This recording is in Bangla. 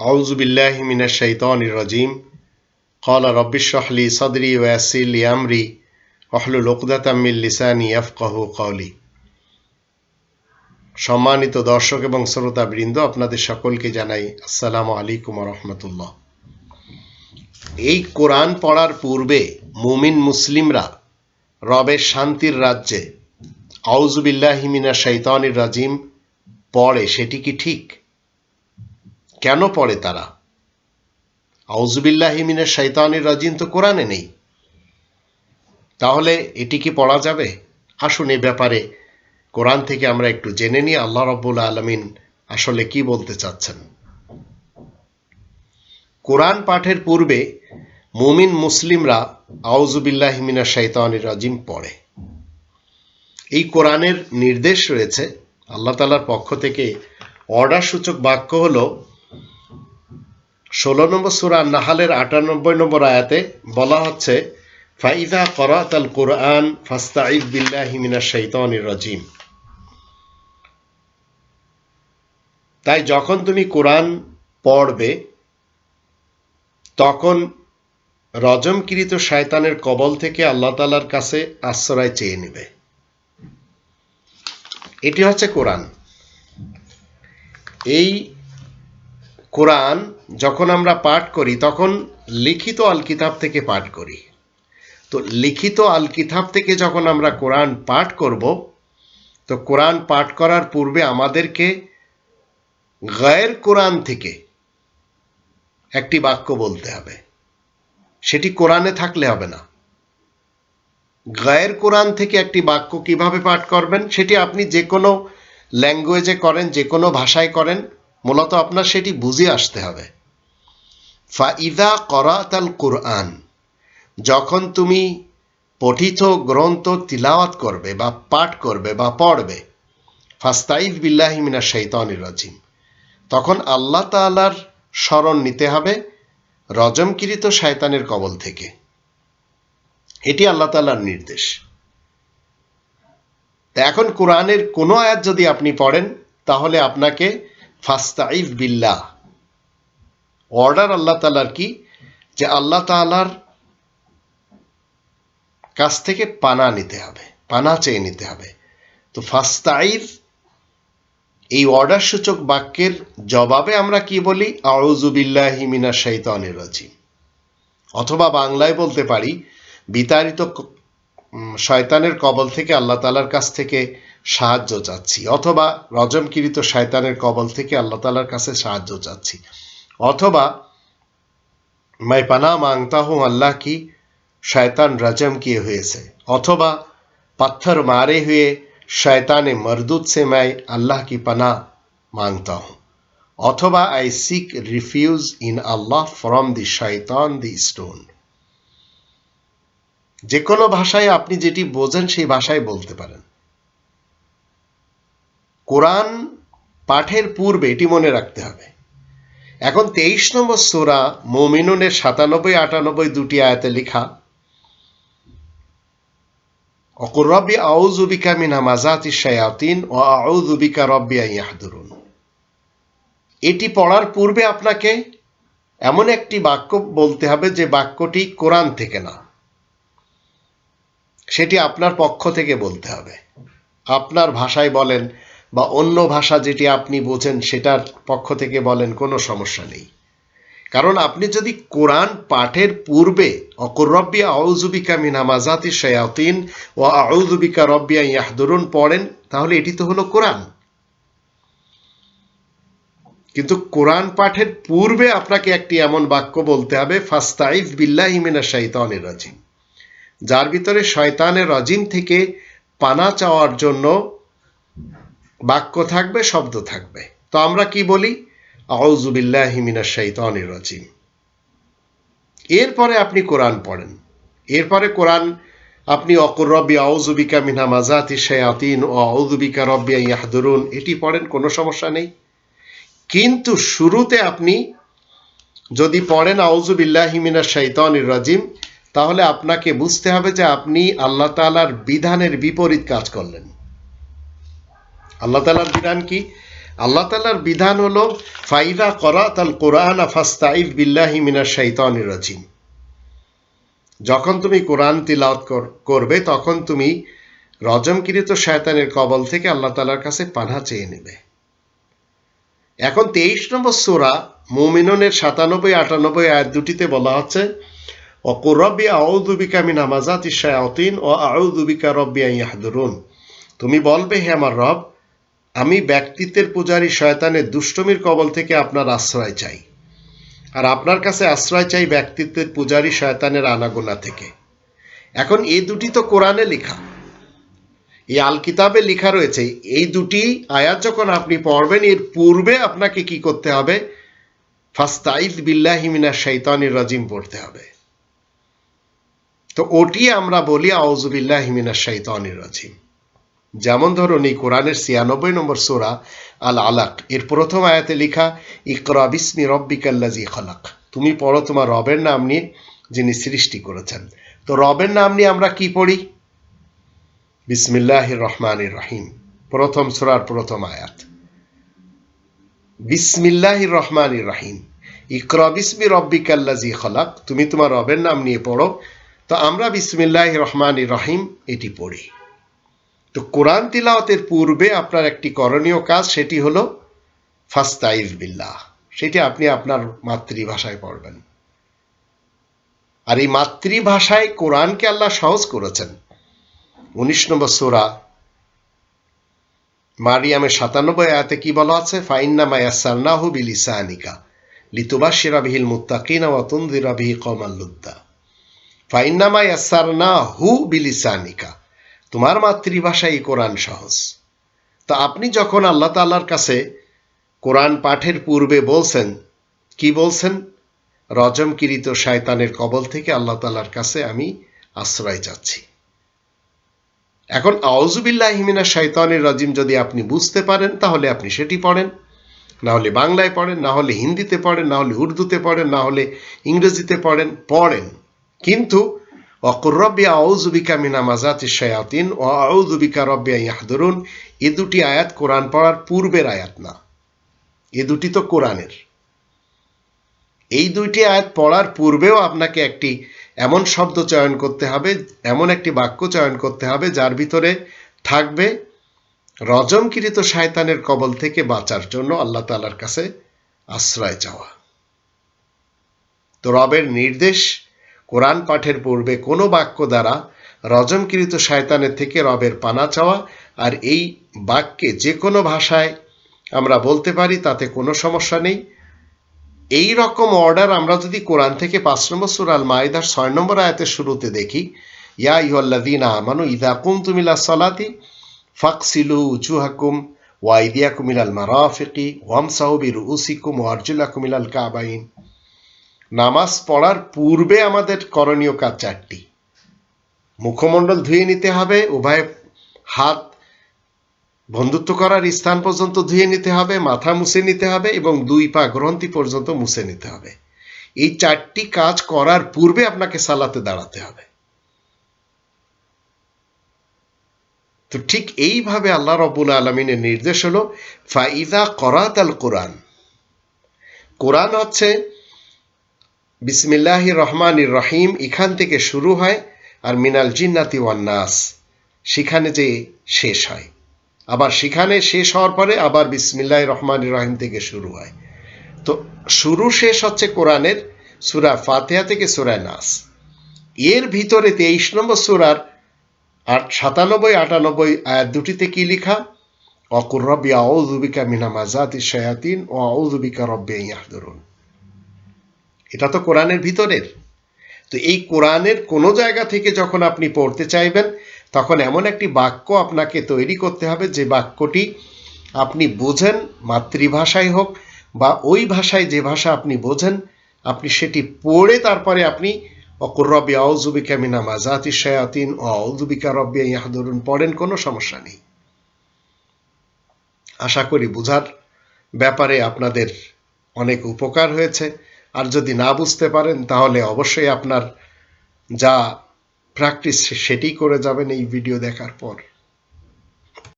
أعوذ بالله من الشيطان الرجيم قال رب اشرح لي صدري ويسر لي أمري واحلل عقدة من লিসানি يفقه قولي সম্মানিত দর্শক এবং শ্রোতা বৃন্দ আপনাদের সকলকে জানাই আসসালামু আলাইকুম রহমতুল্লাহ এই কোরআন পড়ার পূর্বে মুমিন মুসলিমরা রবের শান্তির রাজ্যে আউজুবিল্লাহিমিনা শৈতানির রাজিম পড়ে সেটি কি ঠিক কেন পড়ে তারা? আউজুবিল্লাহিমিনা শৈতানির রাজিম তো কোরআনে নেই। তাহলে এটি কি পড়া যাবে? আসুন এ ব্যাপারে কোরআন থেকে আমরা একটু জেনে নিই, আল্লাহ রব্বুল আলমিন আসলে কি বলতে চাচ্ছেন। কোরআন পাঠের পূর্বে মুমিন মুসলিমরা আউজুবিল্লাহিমিনা শৈতানির রাজিম পড়ে। এই কোরআনের নির্দেশ রয়েছে, আল্লাহ তালার পক্ষ থেকে অর্ডার সূচক বাক্য হল ষোলো নম্বর সুরা নাহালের আটানব্বই নম্বর আয়াতে বলা হচ্ছে, ফাইদা করাত আল কোরআন ফাস্তাইদ বিল্লাহিমিনা শৈতানির রাজিম। তাই যখন তুমি কোরআন পড়বে, তখন রজমকৃত শায়তানের কবল থেকে আল্লাহ তালার কাছে আশ্রয় চেয়ে নেবে। এটি হচ্ছে কোরআন। এই কোরআন যখন আমরা পাঠ করি, তখন লিখিত আল কিতাব থেকে পাঠ করি। তো লিখিত আল কিতাব থেকে যখন আমরা কোরআন পাঠ করব, তো কোরআন পাঠ করার পূর্বে আমাদেরকে গায়ের কোরআন থেকে একটি বাক্য বলতে হবে। সেটি কোরআনে থাকলে হবে না। গায়ের কোরআন থেকে একটি বাক্য কীভাবে পাঠ করবেন, সেটি আপনি যে কোনো ল্যাঙ্গুয়েজে করেন, যে কোনো ভাষায় করেন, মূলত আপনার সেটি বুঝে আসতে হবে। ফাইদা করাতাল কোরআন, যখন তুমি পঠিত গ্রন্থ তিলাওয়াত করবে বা পাঠ করবে বা পড়বে ফাস্তাইদ বিল্লাহিমিনা শৈতানির রাজিম, তখন আল্লাহ তালার স্মরণ নিতে হবে রজমকিরিত শায়তানের কবল থেকে। এটি আল্লাহ তালার নির্দেশ। এখন কোরআনের কোনো আয়াত যদি আপনি পড়েন, তাহলে আপনাকে ফাস্তাইফ বিল্লাহ অর্ডার আল্লাহ তালার কি? যে আল্লাহ তালার কাছ থেকে পানা নিতে হবে, পানা চেয়ে নিতে হবে। তো ফাস্তাইফ এই অর্ডার সূচক বাক্যের জবাবে আমরা কি বলি? আউজুবিল্লাহি মিনা শৈতানের রাজিম। অথবা বাংলায় বলতে পারি, বিতাড়িত শয়তানের কবল থেকে আল্লাহ তালার কাছ থেকে সাহায্য চাচ্ছি, অথবা রজমকিরিত শয়তানের কবল থেকে আল্লাহ তালার কাছে সাহায্য চাচ্ছি। অথবা মাই পানা মাংতা হুম আল্লাহ কি শয়তান রজম কিয়ে হয়েছে অথবা পাথর মারে হুয়ে शैतान मरदूत से मैं अल्लाह की पनाह मांगता हूं অথবা I seek refuge in Allah from the shaitan the stone যে কোনো ভাষায় আপনি যেটি বোঝেন সেই ভাষায় বলতে পারেন কোরআন পাঠের পূর্বে এটি মনে রাখতে হবে এখন তেইশ নম্বর সোরা মোমিনুনের সাতানব্বই, আটানব্বই দুটি আয়াতে লেখা, অকুর রব্বি আউজুবিকা মিনা মাজাতি শায়াতিন ও আউজুবিকা রব্বি ইয়াহদুরুন। এটি পড়ার পূর্বে আপনাকে এমন একটি বাক্য বলতে হবে যে বাক্যটি কোরআন থেকে না, সেটি আপনার পক্ষ থেকে বলতে হবে। আপনার ভাষায় বলেন বা অন্য ভাষা যেটি আপনি বোঝেন সেটার পক্ষ থেকে বলেন, কোনো সমস্যা নেই। কারণ আপনি যদি কোরআন পাঠের পূর্বে, অকর রব্বিয়া আউজুবিকা মিনামাজাতি শয়াতিন ও আউজুবিকা রব্বিয়া ইয়াহদুরুন পড়েন, তাহলে এটি তো হলো কোরআন। কিন্তু কোরআন পাঠের পূর্বে আপনাকে একটি এমন বাক্য বলতে হবে ফাস্তাইফ বিল্লাহি মিনা শৈতানের রাজিম। যার ভিতরে শয়তানের রাজিম থেকে পানা চাওয়ার জন্য বাক্য থাকবে, শব্দ থাকবে। তো আমরা কি বলি? আউজুবিল্লাহিমিনা শৈতানির রাজিম। এরপরে আপনি কোরআন পড়েন। এরপরে কোরআন, আপনি অকর রব্বি আউজুবিকা মিনা মাজাতি শেয়াতিন, ও আউজুবিকা রব্বিয়া ইয়াহদুরুন, এটি পড়েন, কোনো সমস্যা নেই। কিন্তু শুরুতে আপনি যদি পড়েন আউজুবিল্লাহিমিনা শৈতানির রাজিম, তাহলে আপনাকে বুঝতে হবে যে আপনি আল্লাহ তালার বিধানের বিপরীত কাজ করলেন। আল্লাহ তালার বিধান কি? আল্লাহ তালার বিধান হলো, ফাইদা করা তাল কোরআন আফাস্তাইফ বিল্লাহি মিনার শাইতানির রাজিম। যখন তুমি কোরআন তিলাওয়াত কর- করবে, তখন তুমি রজমকৃত শয়তানের কবল থেকে আল্লাহ তালার কাছে পানা চেয়ে নেবে। এখন তেইশ নম্বর সোরা মুমিননের সাতানব্বই, আটানব্বই আয়াত দুটিতে বলা হচ্ছে অকুর রব্বি আউদুবিকা মিন ইশায়াতিন ও আউদুবিকা রব্বি ইয়াহদুরুন। তুমি বলবে, হে আমার রব আমি ব্যক্তিত্বের পূজারী শয়তানের দুষ্টমির কবল থেকে আপনার আশ্রয় চাই। আর আপনার কাছে আশ্রয় চাই ব্যক্তিত্বের পূজারী শয়তানের আনাগোনা থেকে। এখন এই দুটি তো কোরআনে লেখা। এই আল কিতাবে লেখা রয়েছে, এই দুটি আয়াত যখন আপনি পড়বেন, এর পূর্বে আপনাকে কি করতে হবে? ফাস্তাইদ বিল্লাহি মিনাশ শাইতানির রাজিম পড়তে হবে। তো ওটি আমরা বলি আউজুবিল্লাহি মিনাশ শাইতানির রাজিম। যেমন ধরুন এই কোরআনের ছিয়ানব্বই নম্বর সোরা আল আলাক এর প্রথম আয়াতে লেখা, ইকরা বিসমি রব্বিকাল্লাজি খলাক। তুমি পড়ো তোমার রবের নাম নিয়ে যিনি সৃষ্টি করেছেন। তো রবের নাম নিয়ে আমরা কি পড়ি? বিসমিল্লাহ রহমান রহিম। প্রথম সোরার প্রথম আয়াত। বিসমিল্লাহ রহমান রহিম। ইকরা বিসমি রব্বিকাল্লাজি খলাক। তুমি তোমার রবের নাম নিয়ে পড়ো। তো আমরা বিসমিল্লাহ রহমান রহিম এটি পড়ি। তো কোরআন তিলাওয়াতের পূর্বে আপনার একটি করণীয় কাজ সেটি হলো ফাস্তাইজ বিল্লাহ। সেটি আপনি আপনার মাতৃভাষায় পড়বেন। আর এই মাতৃভাষায় কোরআনকে আল্লাহ সহজ করেছেন। উনিশ নম্বর সোরা মারিয়ামের সাতানব্বই আয়াতে কি বলা আছে? ফাইন্না মায়াসারনাহু বিলিসানিকা লিতুবাশিরা বিহিল মুত্তাকিনা ওয়া তুনদিরা বিহি কমাল্লুদ্দা ফাইন্না মায়াসারনাহু বিলিসানিকা তোমার মাতৃভাষাই কোরআন সহজ। তা আপনি যখন আল্লাহ তাল্লার কাছে কোরআন পাঠের পূর্বে বলছেন, কি বলছেন? রজমকিরিত শায়তানের কবল থেকে আল্লাহ তাল্লার কাছে আমি আশ্রয় চাচ্ছি। এখন আউজুবিল্লাহ হিমিনা শায়তানের রাজিম যদি আপনি বুঝতে পারেন, তাহলে আপনি সেটি পড়েন। না হলে বাংলায় পড়েন, না হলে হিন্দিতে পড়েন, না হলে উর্দুতে পড়েন, না হলে ইংরেজিতে পড়েন পড়েন। কিন্তু অকুর রব্বি আউজুবিকা মিনা মাজাতি শায়াতিন ও আউজুবিকা রব্বি ইয়াহদুরুন। এ দুটি আয়াত কোরআন পড়ার পূর্বের আয়াত না। এ দুটি তো কোরআনের। এই দুইটি আয়াত পড়ার পূর্বেও আপনাকে একটি এমন শব্দ চয়ন করতে হবে, এমন একটি বাক্য চয়ন করতে হবে, যার ভিতরে থাকবে রজমকৃত শায়তানের কবল থেকে বাঁচার জন্য আল্লাহ তালার কাছে আশ্রয় চাওয়া। তো রবের নির্দেশ কোরআন পাঠের পূর্বে কোনো বাক্য দ্বারা রজমকৃত শায়তানের থেকে রবের পানা চাওয়া আর এই বাক্যে যে কোনো ভাষায় আমরা বলতে পারি, তাতে কোনো সমস্যা নেই। এই রকম অর্ডার আমরা যদি কোরআন থেকে পাঁচ নম্বর সুরাল মাইদার ছয় নম্বর আয়াতের শুরুতে দেখি, ইয়া ইহল্লাদিনা আমানু ইদা কুমতুমিলা সলাতি ফাকসিলু উজুহাকুম ওয়াইদিয়াকুম ইলাল মারাফিকি ওয়ামসাহু উসিকুম ওয়ারজুলাকুম কুমিলাল কাবাইন। নামাজ পড়ার পূর্বে আমাদের করণীয় কাজ চারটি। মুখমণ্ডল ধুয়ে নিতে হবে, উভয় হাত বন্ধুত্ব করার স্থান পর্যন্ত ধুয়ে নিতে হবে, মাথা মুছে নিতে হবে এবং দুই পা গ্রন্থি পর্যন্ত মুছে নিতে হবে। এই চারটি কাজ করার পূর্বে আপনাকে সালাতে দাঁড়াতে হবে। তো ঠিক এইভাবে আল্লাহ রবুল আলমিনের নির্দেশ হলো, ফাইদা করাত আল কোরআন। কোরআন হচ্ছে বিসমিল্লাহ রহমান রহিম এখান থেকে শুরু হয় আর মিনাল জিন্নাতি ওয়ান্নাস সেখানে যে শেষ হয়। আবার সেখানে শেষ হওয়ার পরে আবার বিসমিল্লাহ রহমান রহিম থেকে শুরু হয়। তো শুরু শেষ হচ্ছে কোরআনের সুরা ফাতেহা থেকে সুরায় নাস। এর ভিতরে তেইশ নম্বর সুরার আট সাতানব্বই, আটানব্বই আয়াত দুটিতে কি লেখা? অকুর রব্বি আউজুবিকা মিনা মাজাতি শায়াতিন ও আউজুবিকা রব্বি ইয়াহদুরুন। এটা তো কোরআনের ভিতরের। তো এই কোরআনের কোনো জায়গা থেকে যখন আপনি পড়তে চাইবেন, তখন এমন একটি বাক্য আপনাকে তৈরি করতে হবে যে বাক্যটি আপনি বোঝেন মাতৃভাষায় হোক বা ওই ভাষায় যে ভাষা আপনি বোঝেন, আপনি সেটি পড়ে তারপরে আপনি অকুর রব্বি আউজুবিকা মিনা মাজাতি শায়াতিন ও আউজুবিকা রব্বি ইয়াহদুরুন, পড়েন, কোনো সমস্যা নেই। আশা করি বোঝার ব্যাপারে আপনাদের অনেক উপকার হয়েছে। আর যদি না বুঝতে পারেন, তাহলে অবশ্যই আপনার যা প্র্যাকটিস সেটি করে যাবেন এই ভিডিও দেখার পর।